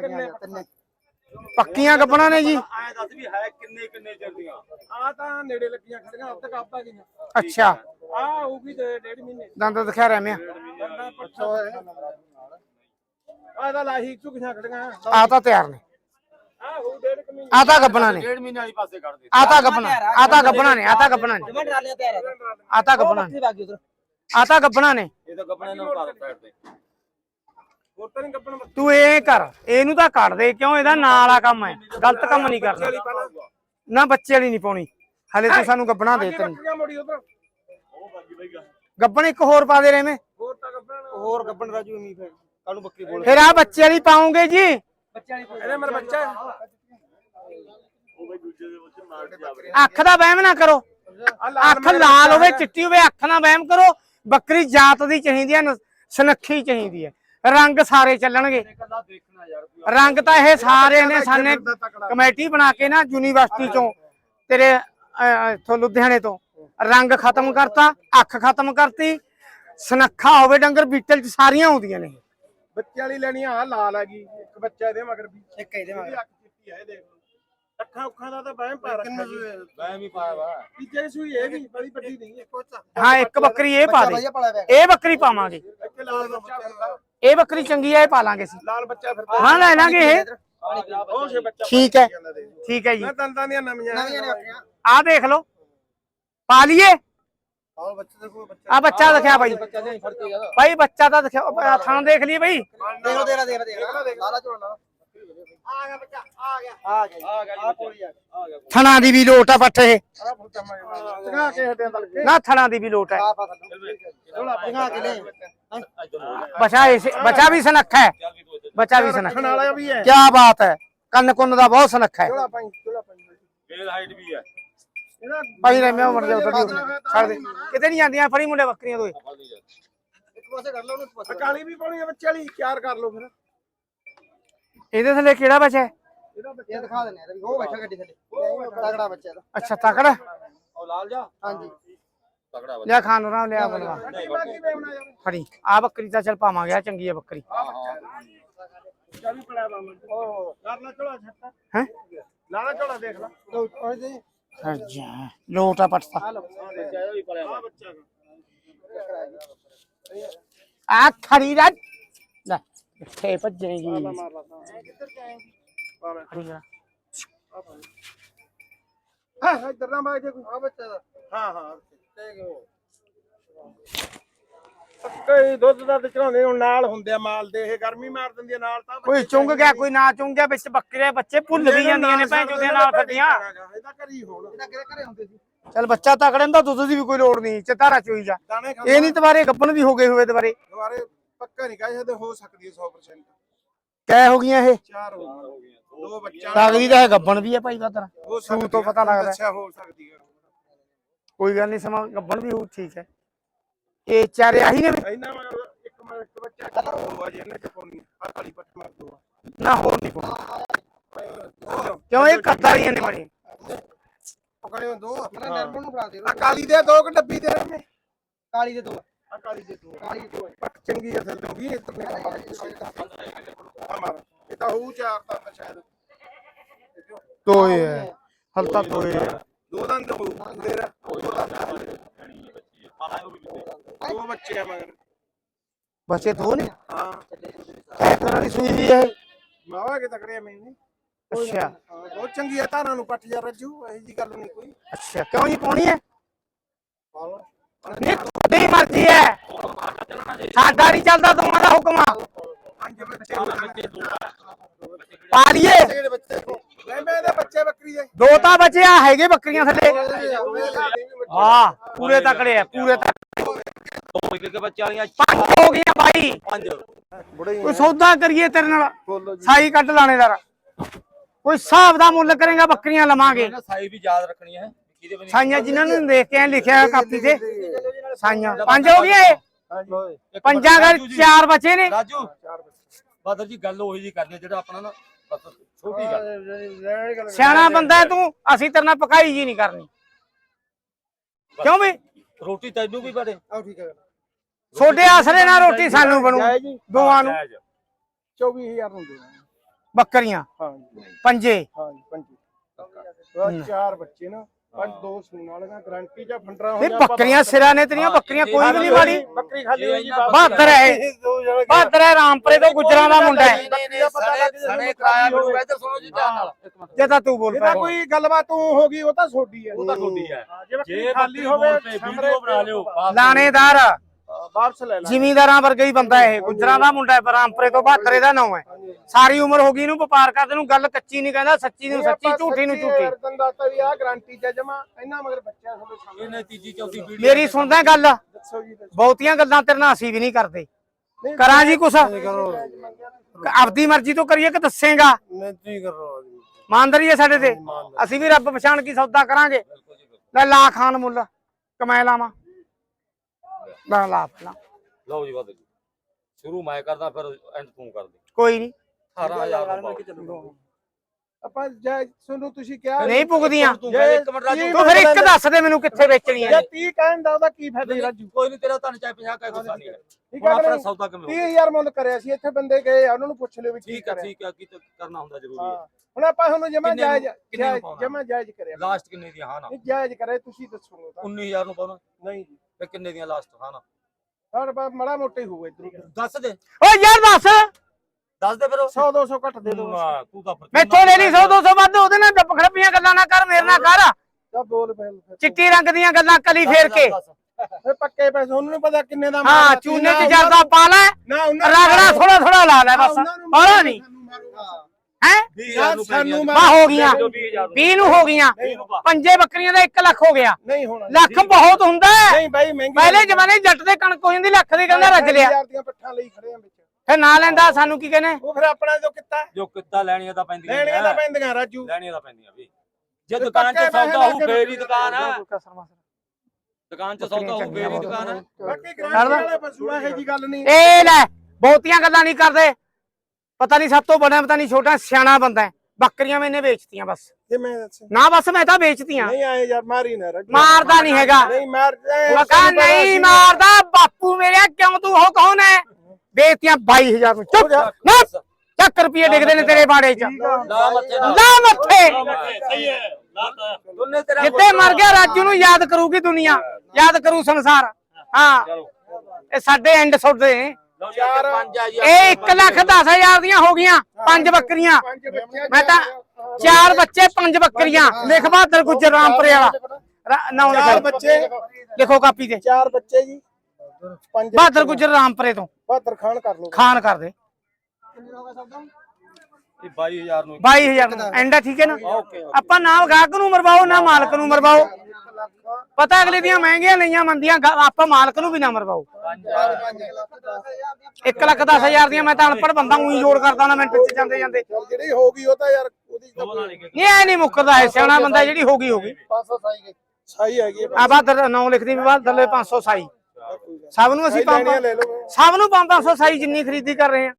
ਕਿੰਨੇ ਤਿੰਨੇ ਪੱਕੀਆਂ ਗੱਬਣਾ ਨੇ ਜੀ? ਐ ਦੱਸ ਵੀ ਹੈ ਕਿੰਨੇ ਕਿੰਨੇ ਚਿਰ ਦੀਆਂ ਆ ਤਾਂ ਨੇੜੇ ਲੱਗੀਆਂ ਖੜੀਆਂ ਉੱਤੇ ਕਾਪਾ ਗਈਆਂ। ਅੱਛਾ। ਆ ਹੋਊਗੀ ਤੇ ਡੇਢ ਮਹੀਨੇ। ਦੰਦ ਦਿਖਾ ਰਿਹਾ ਮੈਂ ਬੰਦਾ ਪੱਠਾ ਹੈ ਆ ਤਾਂ ਲਾਹੀ ਝੁਕੀਆਂ ਖੜੀਆਂ। ਆ ਤਾਂ ਤਿਆਰ ਨੇ। ਆ ਹੋਊ ਡੇਢ ਕੁ ਮਹੀਨੇ। ਆ ਤਾਂ ਗੱਬਣਾ ਨੇ। ਡੇਢ ਮਹੀਨੇ ਵਾਲੀ ਪਾਸੇ ਕੱਢ ਦੇ ਆ ਤਾਂ ਗੱਬਣਾ ਆ ਤਾਂ ਗੱਬਣਾ ਨੇ ਆ ਤਾਂ ਗੱਬਣਾ ਨੇ। ਜਮਾ ਡਰਾਲਿਆ ਤਿਆਰ ਹੈ ਆ ਤਾਂ ਗੱਬਣਾ ਨੇ। ਕਿੱਥੇ ਭਾਗੀ ਉਧਰ। ਆ ਤਾਂ ਗੱਬਣਾ ਨੇ। ਇਹ ਤਾਂ ਗੱਪਣੇ ਨਾਲ ਪਾ ਸਾਈਡ ਤੇ ਤਾਂ ਨਹੀਂ ਕੱਪਣ ਤੂੰ ਇਹ ਕਰ ਇਹਨੂੰ ਤਾਂ ਕੱਢ ਦੇ ਕਿਉਂ? ਇਹਦਾ ਨਾਂ ਵਾਲਾ ਕੰਮ ਹੈ। ਗਲਤ ਕੰਮ ਨਹੀਂ ਕਰਨਾ। ਨਾ ਬੱਚੇ ਵਾਲੀ ਨਹੀਂ ਪਾਉਣੀ। ਹਲੇ ਤੂੰ ਸਾਨੂੰ ਗੱਬਣਾ ਦੇ ਤੈਨੂੰ। ਗੱਬਣ ਇੱਕ ਹੋਰ ਪਾ ਦੇ ਰਹੇ ਹੋਰ ਤਾਂ ਹੋਰ ਗੱਬਣ ਰਾਜੂ ਮੀ ਫਿਰ। ਕੱਲ ਨੂੰ ਬੱਕਰੀ ਬੋਲ ਫਿਰ ਆ ਬੱਚੇ ਵਾਲੀ ਪਾਉਂਗੇ ਜੀ। ਬੱਚਾ ਨਹੀਂ ਇਹਨੇ ਮੇਰਾ ਬੱਚਾ ਹੈ। ਅੱਖ ਦਾ ਵਹਿਮ ਨਾ ਕਰੋ। ਅੱਖ ਲਾਲ ਹੋਵੇ ਚਿੱਟੀ ਹੋਵੇ ਅੱਖ ਨਾ ਵਹਿਮ ਕਰੋ। ਬੱਕਰੀ ਜਾਤ ਦੀ ਚਾਹੀਦੀ ਹੈ ਸੁਨੱਖੀ ਚਾਹੀਦੀ ਹੈ। ਰੰਗ ਸਾਰੇ ਚੱਲਣਗੇ। ਕੱਲਾ ਦੇਖਣਾ ਯਾਰ ਰੰਗ ਤਾਂ ਇਹ ਸਾਰੇ ਨੇ ਸਾਨੇ ਕਮੇਟੀ ਬਣਾ ਕੇ ਨਾ ਯੂਨੀਵਰਸਿਟੀ ਚੋਂ ਤੇਰੇ ਇੱਥੋਂ ਲੁਧਿਆਣੇ ਤੋਂ। ਰੰਗ ਖਤਮ ਕਰਤਾ ਅੱਖ ਖਤਮ ਕਰਤੀ। ਸੁਨੱਖਾ ਹੋਵੇ ਡੰਗਰ ਬੀਟਲ ਚ ਸਾਰੀਆਂ ਆਉਂਦੀਆਂ ਨੇ। ਬੱਚੇ ਵਾਲੀ ਲੈਣੀ ਆ ਲਾਲ ਹੈਗੀ ਇੱਕ ਬੱਚਾ ਇਹਦੇ ਮਗਰ ਵੀ। ਇੱਕ ਇਹਦੇ ਇਹਦੀ ਅੱਖ ਚਿੱਟੀ ਹੈ ਇਹ ਦੇਖ ਲਓ। ਅੱਖਾਂ ਉੱਖਾਂ ਦਾ ਤਾਂ ਵਹਿਮ ਪਾ ਰੱਖਿਆ ਜੀ। ਮੈਂ ਵੀ ਪਾਇਆ ਵਾ। ਤੀਜੇ ਸੂਈ ਇਹ ਵੀ ਬੜੀ ਵੱਡੀ ਨਹੀਂ। ਇੱਕੋ ਚਾ ਹਾਂ ਇੱਕ ਬੱਕਰੀ ਇਹ ਪਾ ਦੇ। ਇਹ ਬੱਕਰੀ ਪਾਵਾਂਗੇ। ਇੱਥੇ ਲਾਲ ਬੱਚਾ ਇਹ ਬੱਕਰੀ ਚੰਗੀ ਆ ਇਹ ਪਾ ਲਾਂਗੇ ਅਸੀਂ। ਲਾਲ ਬੱਚਾ ਫਿਰਦਾ ਹਾਂ ਲੈ ਲਾਂਗੇ ਇਹ। ਉਹ ਸੇ ਬੱਚਾ ਠੀਕ ਹੈ ਠੀਕ ਹੈ ਜੀ। ਮੈਂ ਦੰਦਾਂ ਦੀਆਂ ਨਵੀਆਂ ਨਵੀਆਂ ਨੇ ਬੱਕਰੀਆਂ ਆਹ ਦੇਖ ਲਓ। ਪਾ ਲਈਏ। ਆਹ ਬੱਚੇ ਦੇ ਕੋਈ ਬੱਚਾ। ਆ ਬੱਚਾ ਦਿਖਿਆ ਬਾਈ ਬੱਚਾ ਨਹੀਂ ਫੜ ਕੇ ਗਿਆ। ਬਾਈ ਬੱਚਾ ਤਾਂ ਦਿਖਿਆ ਆਹ ਥਾਂ ਦੇਖ ਲਈ ਬਾਈ ਦੇਖ ਲੋ ਦੇਖ ਦੇਖ ਦੇਖ ਲਾਲਾ ਝੋਲਾ ਲਾ ਆ ਗਿਆ ਬੱਚਾ ਆ ਗਿਆ। ਆ ਗਿਆ ਆ ਗਿਆ ਆ ਕੋਲੀ ਆ ਆ ਗਿਆ। ਥਣਾ ਦੀ ਵੀ ਲੋਟ ਆ ਪੱਠ ਇਹ। ਆ ਫੁੱਟਾ ਮੈਂ ਟਗਾ ਕੇ ਹਟਿਆਂ ਤਲ ਕੇ ਨਾ ਥਣਾ ਦੀ ਵੀ ਲੋਟ ਹੈ ਕੇ ਲੈ ਬਚਾ ਇਸੇ ਬਚਾ ਵੀ ਸੁਨੱਖਾ ਹੈ। ਬਚਾ ਵੀ ਸੁਨੱਖਾ ਰੱਖਣ ਵਾਲਾ ਵੀ ਹੈ। ਕੀ ਬਾਤ ਹੈ। ਕੰਨ ਕੁੰਨ ਦਾ ਬਹੁਤ ਸੁਨੱਖਾ ਹੈ। ਝੋਲਾ ਪਾਈ ਝੋਲਾ ਪਾਈ। ਫੇਰ ਹਾਈਟ ਵੀ ਹੈ। ਇਹਦਾ ਭਾਈ ਨੇ ਮੈਂ ਮਰ ਜਾ ਛੱਡ ਦੇ। ਕਿਤੇ ਨਹੀਂ ਜਾਂਦੀਆਂ ਫੜੀ ਮੁੰਡੇ ਬੱਕਰੀਆਂ ਤੋਂ। ਇੱਕ ਪਾਸੇ ਕਰ ਲਓ ਉਹਨੂੰ ਪਾਸੇ ਕਾਲੀ ਵੀ ਪਾਉਣੀ ਹੈ ਬੱਚੇ ਵਾਲੀ ਤਿਆਰ ਕਰ ਲਓ ਫਿਰ। ਇਹਦੇ ਥੱਲੇ ਕਿਹੜਾ ਬੱਚਾ ਹੈ ਇਹਦਾ ਬੱਚਾ ਦਿਖਾ ਦਿੰਦੇ ਆ ਉਹ ਬੈਠਾ ਗੱਡੀ ਥੱਲੇ। ਤਗੜਾ ਬੱਚਾ ਦਾ ਅੱਛਾ ਤਕੜ। ਉਹ ਲਾਲ ਜਾ। ਹਾਂਜੀ। ਤਗੜਾ ਲਿਆ ਖਾਨ ਨੂੰ ਰਾਮ ਲਿਆ ਬਲਵਾ ਕੱਟੀ ਬਾਕੀ ਵੇਵਣਾ ਯਾਰ। ਫੜੀ। ਆ ਬੱਕਰੀ ਤਾਂ ਚੱਲ ਪਾਵਾਂਗੇ ਆ ਚੰਗੀ ਹੈ ਬੱਕਰੀ। ਬੱਚਾ ਵੀ ਪੜਿਆ ਬਾਮਾ ਉਹ ਕਰ ਲੈ ਝੋਲਾ ਛੱਟਾ ਹੈ? ਲਾਲਾ ਝੋਲਾ ਦੇਖ ਲੈ। ਉਹ ਜੀ ਅੱਛਾ ਲੋਟ ਆ ਪੱਟ ਆ ਬੱਚਾ ਵੀ ਪੜਿਆ ਆ ਬੱਚਾ ਆ ਖੜੀ ਰਹਿ। ਲੈ ਕਿੱਥੇ ਭੱਜੇਗੀ। ਮਾਰ ਲਾ ਤਾਂ ਕਿੱਧਰ ਤੇ ਆਏ ਪਾ ਲੈ। ਖੜੀ ਰਹਿ। ਹਾਂ ਇੱਧਰ ਨਾ ਬਾਗ ਜੇ ਕੋਈ। ਆ ਬੱਚਾ ਦਾ। ਹਾਂ ਹਾਂ ਕਈ ਦੁੱਧ ਦਾ ਤੇ ਚੜਾਉਂਦੇ ਹੁਣ ਨਾਲ ਹੁੰਦੇ ਆ ਮਾਲ ਦੇ ਇਹ ਗਰਮੀ ਮਾਰ ਦਿੰਦੀ ਆ ਨਾਲ ਤਾਂ ਕੋਈ ਚੁੰਗ ਗਿਆ ਕੋਈ ਨਾ ਚੁੰਗ ਗਿਆ ਵਿੱਚ ਬੱਕਰੇ ਬੱਚੇ ਭੁੱਲ ਵੀ ਜਾਂਦੀਆਂ ਨੇ ਭੈਣ ਚੋਦੇ ਨਾਲ ਫਿਰਦੀਆਂ ਇਹਦਾ ਕਰੀ ਹੁਣ। ਇਹਦਾ ਕਿਹੜੇ ਘਰੇ ਹੁੰਦੇ ਸੀ। ਚੱਲ ਬੱਚਾ ਤਕੜਨ ਦਾ ਦੁੱਧ ਦੀ ਵੀ ਕੋਈ ਲੋੜ ਨਹੀਂ ਚਤਾਰਾ ਚੋਈ ਜਾ। ਇਹ ਨਹੀਂ ਦੁਬਾਰੇ ਗੱਪਣ ਵੀ ਹੋ ਗਏ ਹੋਏ ਦੁਬਾਰੇ। ਦੁਬਾਰੇ ਪੱਕਾ ਨਹੀਂ ਕਹਿ ਸਕਦੇ ਹੋ ਸਕਦੀ ਹੈ 100% ਕੈ ਹੋ ਗਈਆਂ ਇਹ? ਚਾਰ ਹੋ ਗਏ ਦੋ ਬੱਚਾ ਲੱਗਦੀ ਤਾਂ ਹੈ ਗੱਬਣ ਵੀ ਹੈ ਭਾਈ ਕਾਤਰ ਹੋ ਸੂਰ ਤੋਂ ਪਤਾ ਲੱਗਦਾ। ਹੈ। ਅੱਛਾ ਹੋ ਸਕਦੀ ਹੈ। ਕੋਈ ਗੱਲ ਨਹੀਂ ਸਮਾਂ ਗੱਬਣ ਵੀ ਹੋ ਠੀਕ ਹੈ। ਇਹ ਚਾਰੇ ਆਹੀ ਨੇ ਵੀ? ਇਹਨਾਂ ਮਗਰ ਇੱਕ ਮੈਂ ਇੱਕ ਬੱਚਾ ਦੋ ਅਜੇ ਇਹਨੇ ਚ ਪਾਉਣੀ ਆ ਕਾਲੀ ਪੱਟ ਮਾਰ ਦੋ। ਨਾ ਹੋਰ ਨਹੀਂ ਪਾਉਣਾ। ਕਿਉਂ ਇਹ ਕੱਦਾ ਹੀ ਨੇ ਬਣੇ ਪਕੜੇ ਦੋ ਇਹਨਾਂ ਨਿਰਮਲ ਨੂੰ ਫੜਾ ਦੇ। ਆ ਕਾਲੀ ਦੇ ਦੋ ਕਿ ਡੱਬੀ ਦੇ ਰਹੇ ਕਾਲੀ ਦੇ ਦੋ। ਆ ਕਾਲੀ ਦੇ ਦੋ। ਕਾਲੀ ਦੇ ਦੋ। ਪੱਟ ਚੰਗੀ ਅਸਲ ਤੋਂ ਵੀ ਇਹ ਤਾਂ ਆ ਮਾਰ। ਇਹ ਤਾਂ ਹੋਊ ਚਾਰ ਤਾਂ ਸ਼ਾਇਦ ਤੋਏ ਹੈ ਹਲਤਾ ਤੋਏ ਹੈ ਦੋ ਦੰਦ ਹੋਊ ਤੇਰਾ ਦੋ ਦੋ ਬੱਚੇ ਆ ਮਗਰ। ਬੱਚੇ ਦੋ ਨੇ? ਹਾਂ। ਇਹ ਤਰ੍ਹਾਂ ਦੀ ਸੂਈ ਵੀ ਹੈ। ਮਾਵਾ ਕੇ ਤਕੜੇ ਮੈਨੂੰ ਅੱਛਾ। ਹਾਂ, ਬਹੁਤ ਚੰਗੀ ਆ ਧਾਰਾਂ ਨੂੰ ਪੱਟ ਜਾ ਰੱਜੂ ਇਹੋ ਜੀ ਗੱਲ ਨਹੀਂ ਕੋਈ। ਅੱਛਾ ਕਿਉਂ ਨਹੀਂ ਪਾਉਣੀ ਹੈ? ਨਹੀਂ ਤੁਹਾਡੀ ਮਰਜ਼ੀ ਹੈ। ਸਾਡਾ ਨਹੀਂ ਚੱਲਦਾ ਦੋਵਾਂ ਦਾ ਹੁਕਮ ਆ। ਪੰਜ ਬੱਚੇ ਹੋ ਦੇ ਦੋ ਤਾਂ ਬਚੇ ਆ ਹੈਗੇ ਬੱਕਰੀਆਂ ਥੱਲੇ। ਹਾਂ ਪੂਰੇ ਤਕੜੇ ਆ ਪੂਰੇ ਤਕੜੇ। ਦੋ ਬੱਚੇ ਵਾਲੀਆਂ ਪੰਜ ਹੋ ਗਈਆਂ ਬਾਈ। ਪੰਜ ਕੋਈ ਸੌਦਾ ਕਰੀਏ ਤੇਰੇ ਨਾਲ? ਸਾਈ ਕੱਢ ਲਾਣੇਦਾਰ ਕੋਈ ਹਿਸਾਬ ਦਾ ਮੁੱਲ ਕਰੇਗਾ ਬੱਕਰੀਆਂ ਲਵਾਂਗੇ। ਸਾਈ ਵੀ ਯਾਦ ਰੱਖਣੀ ਹੈ ਸਾਈਆਂ ਜਿਨ੍ਹਾਂ ਨੂੰ ਦੇਖ ਕੇ ਲਿਖਿਆ ਕਾਪੀ ਤੇ। ਸਾਈਆਂ। ਪੰਜ ਹੋ ਗਈਆਂ ਇਹ? ਪੰਜਾਂ ਘਰ ਚਾਰ ਬਚੇ ਨੇ। ਰਾਜੂ ਬਾਦਰ ਜੀ ਗੱਲ ਉਹੀ ਜੀ ਕਰਨੀ ਜਿਹੜਾ ਆਪਣਾ ਨਾ ਬਸ ਛੋਟੀ ਗੱਲ। ਸਿਆਣਾ ਬੰਦਾ ਹੈ ਤੂੰ ਅਸੀਂ ਤੇਰੇ ਨਾਲ ਪਕਾਈ ਜੀ ਨਹੀਂ ਕਰਨੀ। ਕਿਉਂ ਵੀ? ਰੋਟੀ ਤੈਨੂੰ ਵੀ ਬੜੇ। ਆਹ ਠੀਕ ਹੈ ਛੋਡੇ ਆਸਰੇ ਨਾਲ ਰੋਟੀ ਸਾਨੂੰ ਬਣੂ। ਦੋਵਾਂ ਨੂੰ। ਜਾਇਜ਼। 24000 ਨੂੰ ਦੇ ਬੱਕਰੀਆਂ। ਹਾਂ ਜੀ। ਪੰਜੇ। ਹਾਂ ਜੀ ਪੰਜੀ। ਚਾਰ ਬੱਚੇ ਨਾ। ਪੰਜ ਦੋ ਸੂਣ ਵਾਲੀਆਂ ਗਰੰਟੀ ਜਾਂ ਫੰਡਰਾ ਨਹੀਂ ਬੱਕਰੀਆਂ ਸਿਰਾਂ ਨੇ ਤੇਰੀਆਂ ਬੱਕਰੀਆਂ ਕੋਈ ਵੀ ਨਹੀਂ ਮਾੜੀ ਬੱਕਰੀ ਖਾਲੀ ਹੋਈ ਜੀ ਬਹਾਦਰ ਹੈ। ਬਹਾਦਰ ਹੈ ਰਾਮਪੁਰੇ ਤੋਂ ਗੁਜਰਾਂ ਦਾ ਮੁੰਡਾ ਹੈ। ਬੱਕਰੀ ਦਾ ਪਤਾ ਲੱਗ ਜੇ ਸਣੇ ਕਰਾਇਆ ਮੈਨੂੰ ਇੱਧਰ ਸੁਣੋ ਜੀ ਧਿਆਨ ਨਾਲ। ਇੱਕ ਮਿੰਟ। ਜੇ ਤਾਂ ਤੂੰ ਬੋਲ ਇਹਦਾ ਪਾ ਕੋਈ ਗੱਲਬਾਤ ਤੂੰ ਹੋ ਗਈ ਉਹ ਤਾਂ ਛੋਟੀ ਹੈ। ਉਹ ਤਾਂ ਤੁਹਾਡੀ ਹੈ। ਹਾਂ, ਜੇ ਬੱਕਰੀ ਜੇ ਖਾਲੀ ਬੱਕਰੀ ਹੋਵੇ ਹੋਵੇ ਤੇ ਵੀਡੀਓ ਬਣਾ ਲਿਓ ਲਾਣੇਦਾਰ। ਵਾਪਸ ਲੈ ਲੈ ਜ਼ਿਮੀਂਦਾਰਾਂ ਵਰਗਾ ਹੀ ਬੰਦਾ ਇਹ ਗੁਜਰਾਂ ਦਾ ਮੁੰਡਾ ਹੈ ਰਾਮਪੁਰੇ ਤੋਂ ਬਹਾਦਰੇ ਦਾ ਨਾਮ ਹੈ। ਸਾਰੀ ਉਮਰ ਹੋ ਗਈ ਇਹਨੂੰ ਵਪਾਰ ਕਰਦੇ ਨੂੰ ਗੱਲ ਕੱਚੀ ਨਹੀਂ ਕਹਿੰਦਾ ਸੱਚੀ ਨੂੰ ਸੱਚੀ ਝੂਠੀ ਨੂੰ ਝੂਠੀ। ਤੈਨੂੰ ਦੱਸਤਾ ਵੀ ਆ ਗਾਰੰਟੀ ਚ ਜਮਾ ਇਹਨਾਂ ਮਗਰ ਬੱਚਾ ਤੁਹਾਡੇ ਸਾਹਮਣੇ। ਇਹਨੇ ਤੀਜੀ ਚੌਥੀ ਵੀਡੀਓ ਮੇਰੀ ਸੁਣਦਾ ਗੱਲ। ਦੱਸੋ ਜੀ ਦੱਸੋ। ਬਹੁਤੀਆਂ ਗੱਲਾਂ ਤੇਰੇ ਨਾਲ ਅਸੀਂ ਵੀ ਨਹੀਂ ਕਰਦੇ। ਕਰਾਂ ਜੀ ਕੁਛ? ਆਪਦੀ ਮਰਜ਼ੀ ਤੋਂ ਕਰੀਏ ਕਿ ਦੱਸੇਗਾ? ਨਹੀਂ ਕਰੋ ਇਮਾਨਦਾਰੀ ਹੈ ਸਾਡੇ ਤੇ। ਅਸੀਂ ਵੀ ਰੱਬ ਪਛਾਣ ਕੀ ਸੌਦਾ ਕਰਾਂਗੇ। ਲੈ ਲਾ ਖਾਨ ਮੁੱਲ ਕਮੈ ਲਾਵਾਂ। ਲੈ ਲਾ ਆਪਣਾ। ਲਓ ਜੀ ਬਾਦ ਜੀ ਸ਼ੁਰੂ ਮੈਂ ਕਰਦਾ ਫਿਰ ਐਂਡ ਤੂੰ ਕਰ ਦੇ। ਕੋਈ ਨਹੀਂ 18000 ਰੁਪਏ ਆਪਾਂ ਜੈ ਸੁਣੋ ਤੁਸੀਂ ਕਿਹਾ ਨਹੀਂ ਪੁੱਗਦੀਆਂ। ਤੂੰ ਕਹਿੰਦਾ ਇੱਕ ਮਿੰਟ ਰਾਜੂ ਤੂੰ ਫਿਰ ਇੱਕ ਦੱਸ ਦੇ ਮੈਨੂੰ ਕਿੱਥੇ ਵੇਚਣੀਆਂ ਜੇ ਨੇ। 30 ਕਹਿਣ ਦਾ ਉਹਦਾ ਕੀ ਫਾਇਦਾ ਜੀ ਰਾਜੂ? ਕੋਈ ਨਹੀਂ ਤੇਰਾ ਤੁਹਾਨੂੰ ਚਾਹੇ 50 ਕਹਿ ਗੁੱਸਾ ਨਹੀਂ ਹੈ ਠੀਕ ਹੁਣ ਹੈ ਕਿ ਆਪਣਾ ਨਹੀਂ? ਸੌਦਾ ਕਿਵੇਂ ਹੋਊ 30000 ਮੁੱਲ ਕਰਿਆ ਸੀ ਇੱਥੇ ਬੰਦੇ ਗਏ ਆ, ਉਹਨਾਂ ਨੂੰ ਪੁੱਛ ਲਿਓ ਵੀ ਕੀ ਠੀਕ ਹੈ ਕਰਿਆ। ਠੀਕ ਹੈ ਕੀ ਕਰਨਾ ਹੁੰਦਾ ਜ਼ਰੂਰੀ ਹਾਂ। ਹੈ। ਹੁਣ ਆਪਾਂ ਹੁਣ ਜਮਾ ਕਿੰਨੇ ਨੂੰ- ਜਾਇਜ਼ ਕਿੰਨੇ ਨੂੰ ਜਾਇਜ਼- ਪਾਉਣਾ? ਜਮਾ ਜਾਇਜ਼ ਕਰਿਆ। ਲਾਸਟ ਕਿੰਨੇ ਦੀ ਹਾਂ ਨਾ। ਨਹੀਂ ਜਾਇਜ਼ ਕਰੇ ਤੁਸੀਂ ਦੱਸੋਗੇ ਤਾਂ। 19000 ਨੂੰ ਪਾਉਣਾ। ਨਹੀਂ ਜੀ। ਤੇ ਕਿੰਨੇ ਦੀਆਂ ਲਾਸਟ ਹਾਂ ਨਾ ਹਰ ਬਾਰ ਮੜਾ ਮੋਟੇ ਹੋਵੇ ਇਧਰ। ਦੱਸ ਦੇ। ਓ ਯਾਰ ਦੱਸ। ਦੱਸ ਦੇ ਫਿਰ ਉਹ। 100 200 ਘੱਟ ਦੇ ਦਿਓ ਨਾ, ਤੂੰ ਤਾਂ ਫਿਰ- ਮੈਥੋਂ ਲੈ ਲਈ 100 200 ਵੱਧ ਉਹਦੇ ਨਾਲ ਡੱਬ ਖੜਪੀਆਂ ਗੱਲਾਂ ਨਾ ਕਰ ਮੇਰੇ ਨਾਲ ਕਰ। ਤਾਂ ਬੋਲ ਪਹਿਲ ਫਿਰ ਚਿੱਟੀ ਰੰਗ ਦੀਆਂ ਗੱਲਾਂ ਕਲੀ ਫੇਰ ਕੇ। ਫਿਰ ਪੱਕੇ ਪੈਸੇ ਉਹਨਾਂ ਪਤਾ ਕਿੰਨੇ ਦਾ ਹਾਂ ਚੂਨੇ ਚ ਜਰਦਾ ਪਾ ਲੈ ਰਗੜਾ। ਥੋੜਾ ਥੋੜਾ ਲਾ ਲੈ ਹਾਂ, ਬਸ ਮਾਰੋ, ਨਹੀਂ। ਹੈ। 20000 ਨੂੰ ਸਾਨੂੰ। ਬਾ ਹੋ ਗਈਆਂ। ਜੋ 20000 ਨੂੰ। 20 ਨੂੰ ਹੋ ਗਈਆਂ। ਪੰਜੇ ਬੱਕਰੀਆਂ ਦਾ 1 ਲੱਖ ਹੋ ਗਿਆ। ਨਹੀਂ ਹੋਣਾ। ਲੱਖ ਬਹੁਤ ਹੁੰਦਾ। ਹੈ ਨਹੀਂ ਬਾਈ ਪਹਿਲੇ ਜ਼ਮਾਨੇ 'ਚ ਜੱਟ ਦੇ ਕਣਕ ਹੋ ਜਾਂਦੀ ਲੱਖ ਦੀ ਕਹਿੰਦਾ ਰੱਜ ਲਿਆ। ਦੀਆਂ ਪੱਠਾਂ ਲਈ ਖੜੇ ਆ ਵਿੱਚ। ਫਿਰ ਨਾ ਲੈਂਦਾ ਸਾਨੂੰ ਕੀ ਕਹਿੰਦੇ? ਉਹ ਫਿਰ ਆਪਣਾ ਜੋ ਕਿੱਤਾ ਜੋ ਕਿੱਦਾਂ ਲੈਣੀਆਂ ਤਾਂ ਪੈਂਦੀਆਂ ਲੈਣੀਆਂ ਤਾਂ। ਪੈਂਦੀਆਂ ਰਾਜੂ। ਲੈਣੀਆਂ ਤਾਂ ਪੈਂਦੀਆਂ ਵੀ। ਜੇ ਦੁਕਾਨ 'ਚ ਸੌਦਾ ਹੋਊ ਫੇਰ ਹੀ ਦੁਕਾਨ ਆ। ਦੁਕਾਨ 'ਚ ਸੌਦਾ ਹੋਊ ਫੇਰ ਹੀ ਦੁਕਾਨ ਆ। ਬਾਕੀ ਦੇ। ਵਾਲੇ ਪਸ਼ੂ ਇਹੋ ਜੀ ਗੱਲ ਨਹੀਂ। ਇਹ ਲੈ ਬਹੁਤੀਆਂ ਗੱਲਾਂ ਨਹੀਂ ਕਰਦੇ। ਪਤਾ ਨਹੀਂ ਸਭ ਤੋਂ ਬੜਾ ਪਤਾ ਨਹੀਂ ਛੋਟਾ ਸਿਆਣਾ ਬੰਦਾ ਹੈ। ਬੱਕਰੀਆਂ ਮੈਨੇ ਵੇਚਤੀਆਂ ਬਸ। ਜੇ ਮੈਂ ਦੱਸ ਨਾ ਬਸ ਮੈਂ ਤਾਂ ਵੇਚਤੀਆਂ। ਨਹੀਂ ਆਏ ਯਾਰ ਮਾਰੀ ਨਾ ਰਾਜੂ ਮਾਰਦਾ ਨਹੀਂ ਹੈਗਾ। ਨਹੀਂ ਮਾਰ ਇਹ ਮੈਂ ਕਹਾ ਸਾਨੂੰ ਪਤਾ ਨਹੀਂ। ਮਾਰਦਾ ਬਾਪੂ ਮੇਰੇ ਕਿਉਂ ਤੂੰ ਉਹ ਕੌਣ ਹੈ ਵੇਚਤੀਆਂ 22000 ਨੂੰ। ਚੁੱਪ ਨਾ ਚੱਕ ਰੁਪਏ ਡਿੱਗਦੇ ਨੇ ਤੇਰੇ ਬਾੜੇ 'ਚ। ਲਾ ਮੱਥੇ। ਲਾ ਮੱਥੇ। ਸਹੀ ਹੈ ਦੋਨੇ ਤੇਰਾ ਜਿੱਤੇ ਮਰ ਗਿਆ ਰਾਜੂ ਨੂੰ ਯਾਦ ਕਰੂਗੀ ਦੁਨੀਆ। ਯਾਦ ਕਰੂ ਸੰਸਾਰ। ਹਾਂ। ਇਹ ਸਾਡੇ ਐਂਡ ਸੁੱਟਦੇ। ਨੇ ਜੀ ਇਹ 1 ਲੱਖ 10000 ਦੀਆਂ ਹੋ ਗਈਆਂ ਪੰਜ ਬੱਕਰੀਆਂ। ਮੈਂ ਤਾਂ ਚਾਰ ਬੱਚੇ ਪੰਜ ਬੱਕਰੀਆਂ। ਲਿਖ ਬਹਾਦਰ ਗੁੱਜਰ ਰਾਮਪੁਰੇ ਵਾਲਾ। ਨਾਮ ਚਾਰ ਲਿਖੋ ਬੱਚੇ। ਲਿਖੋ ਕਾਪੀ ਤੇ। ਚਾਰ ਬੱਚੇ ਜੀ। ਪੰਜ ਬਹਾਦਰ ਗੁੱਜਰ ਰਾਮਪੁਰੇ ਤੋਂ। ਬਹਾਦਰ ਖਾਨ ਕਰ ਲਓ। ਖਾਨ ਕਰ ਦੇ। ਇਹ 22000 ਨੂੰ 22000 ਨੂੰ। ਐਂਡ ਠੀਕ ਹੈ ਨਾ? ਆਪਾਂ ਨਾ ਗਾਹਕ ਨੂੰ ਮਰਵਾਓ ਨਾ ਮਾਲਕ ਨੂੰ ਮਰਵਾਓ। ਪਤਾ ਅਗਲੇ ਦੀਆਂ ਮਹਿੰਗੀਆਂ ਲਈਆਂ ਮੰਦੀਆਂ ਆਪਾਂ ਮਾਲਕ ਨੂੰ ਵੀ ਨਾ ਮਰਵਾਓ। 1 ਲੱਖ 10000 ਦੀਆਂ ਮੈਂ ਤਾਂ ਅਨਪੜ ਬੰਦਾ ਉਹੀ ਜੋੜ ਕਰਦਾ ਨਾ ਮਿੰਟ ਚ ਜਾਂਦੇ ਜਾਂਦੇ। ਜਿਹੜੀ ਹੋ ਗਈ ਉਹ ਤਾਂ ਯਾਰ ਉਹਦੀ ਤਾਂ ਨਹੀਂ ਐ ਨਹੀਂ ਮੁੱਕਦਾ ਹੈ ਸਿਆਣਾ ਬੰਦਾ ਜਿਹੜੀ ਹੋ ਗਈ ਹੋ ਗਈ। 500 ਸਾਈ ਹੈਗੀ ਆ। ਬਹਾਦਰ ਨਾਮ ਲਿਖਦੀ ਵੀ ਬਾਅਦ ਥੱਲੇ 500 ਸਾਈ। ਸਭ ਨੂੰ ਅਸੀਂ ਪੰਜ ਸਭ ਨੂੰ 500 ਸਾਈ ਜਿੰਨੀ ਖਰੀਦੀ ਕਰ ਰਹੇ ਆ